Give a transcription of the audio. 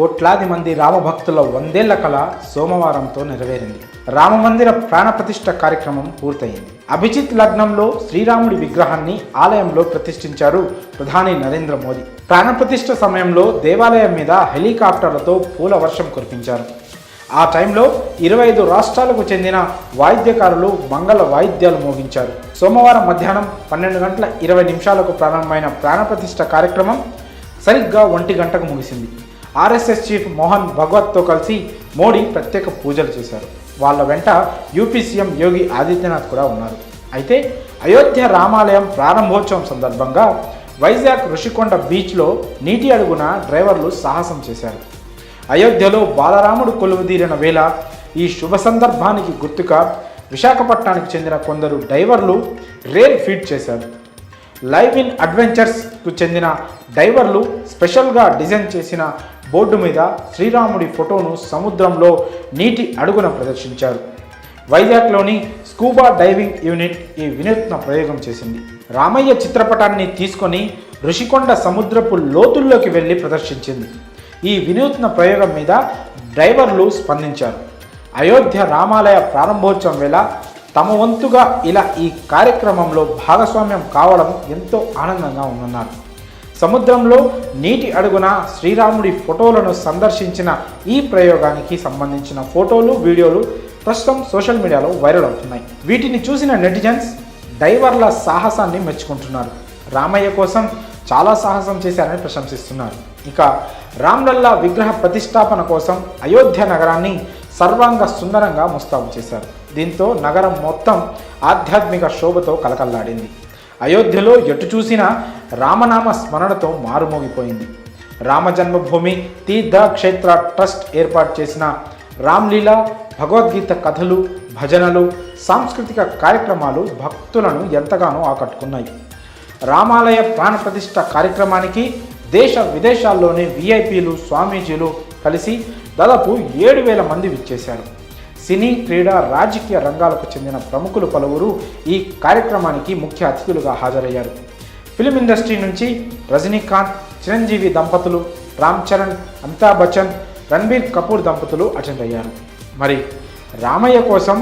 కోట్లాది మంది రామభక్తుల వందేళ్ళ కళ సోమవారంతో నెరవేరింది. రామమందిర ప్రాణప్రతిష్ఠ కార్యక్రమం పూర్తయింది. అభిజిత్ లగ్నంలో శ్రీరాముడి విగ్రహాన్ని ఆలయంలో ప్రతిష్ఠించారు ప్రధాని నరేంద్ర మోదీ. ప్రాణప్రతిష్ఠ సమయంలో దేవాలయం మీద హెలికాప్టర్లతో పూల వర్షం కురిపించారు. ఆ టైంలో ఇరవై ఐదు రాష్ట్రాలకు చెందిన వాయిద్యకారులు మంగళ వాయిద్యాలు మోగించారు. సోమవారం మధ్యాహ్నం పన్నెండు గంటల ఇరవై నిమిషాలకు ప్రారంభమైన ప్రాణప్రతిష్ఠ కార్యక్రమం సరిగ్గా ఒంటి గంటకు ముగిసింది. ఆర్ఎస్ఎస్ చీఫ్ మోహన్ భగవత్తో కలిసి మోడీ ప్రత్యేక పూజలు చేశారు. వాళ్ళ వెంట యూపీ సీఎం యోగి ఆదిత్యనాథ్ కూడా ఉన్నారు. అయితే అయోధ్య రామాలయం ప్రారంభోత్సవం సందర్భంగా వైజాగ్ ఋషికొండ బీచ్లో నీటి అడుగున డ్రైవర్లు సాహసం చేశారు. అయోధ్యలో బాలరాముడు కొలువుదీరిన వేళ ఈ శుభ సందర్భానికి గుర్తుగా విశాఖపట్నానికి చెందిన కొందరు డైవర్లు రేల్ ఫీడ్ చేశారు. లైవ్ ఇన్ అడ్వెంచర్స్కు చెందిన డైవర్లు స్పెషల్గా డిజైన్ చేసిన బోర్డు మీద శ్రీరాముడి ఫోటోను సముద్రంలో నీటి అడుగున ప్రదర్శించారు. వైజాగ్లోని స్కూబా డైవింగ్ యూనిట్ ఈ వినూత్న ప్రయోగం చేసింది. రామయ్య చిత్రపటాన్ని తీసుకొని ఋషికొండ సముద్రపు లోతుల్లోకి వెళ్ళి ప్రదర్శించింది. ఈ వినూత్న ప్రయోగం మీద డ్రైవర్లు స్పందించారు. అయోధ్య రామాలయ ప్రారంభోత్సవం వేళ తమ వంతుగా ఇలా ఈ కార్యక్రమంలో భాగస్వామ్యం కావడం ఎంతో ఆనందంగా ఉందన్నారు. సముద్రంలో నీటి అడుగున శ్రీరాముడి ఫోటోలను సందర్శించిన ఈ ప్రయోగానికి సంబంధించిన ఫోటోలు వీడియోలు ప్రస్తుతం సోషల్ మీడియాలో వైరల్ అవుతున్నాయి. వీటిని చూసిన నెటిజన్స్ డైవర్ల సాహసాన్ని మెచ్చుకుంటున్నారు. రామయ్య కోసం చాలా సాహసం చేశారని ప్రశంసిస్తున్నారు. ఇక రామ్లల్లా విగ్రహ ప్రతిష్టాపన కోసం అయోధ్య నగరాన్ని సర్వాంగ సుందరంగా ముస్తాబు చేశారు. దీంతో నగరం మొత్తం ఆధ్యాత్మిక శోభతో కలకల్లాడింది. అయోధ్యలో ఎటు చూసినా రామనామ స్మరణతో మారుమోగిపోయింది. రామజన్మభూమి తీర్థక్షేత్ర తీర్థ క్షేత్ర ట్రస్ట్ ఏర్పాటు చేసిన రామ్లీలా భగవద్గీత కథలు భజనలు సాంస్కృతిక కార్యక్రమాలు భక్తులను ఎంతగానో ఆకట్టుకున్నాయి. రామాలయ ప్రాణప్రతిష్ఠ కార్యక్రమానికి దేశ విదేశాల్లోని విఐపీలు స్వామీజీలు కలిసి దాదాపు ఏడు వేల మంది విచ్చేశారు. సినీ క్రీడా రాజకీయ రంగాలకు చెందిన ప్రముఖులు పలువురు ఈ కార్యక్రమానికి ముఖ్య అతిథులుగా హాజరయ్యారు. ఫిలిం ఇండస్ట్రీ నుంచి రజనీకాంత్ చిరంజీవి దంపతులు రామ్ చరణ్ అమితాబ్ బచ్చన్ రణబీర్ కపూర్ దంపతులు అటెండ్ అయ్యారు. మరి రామయ్య కోసం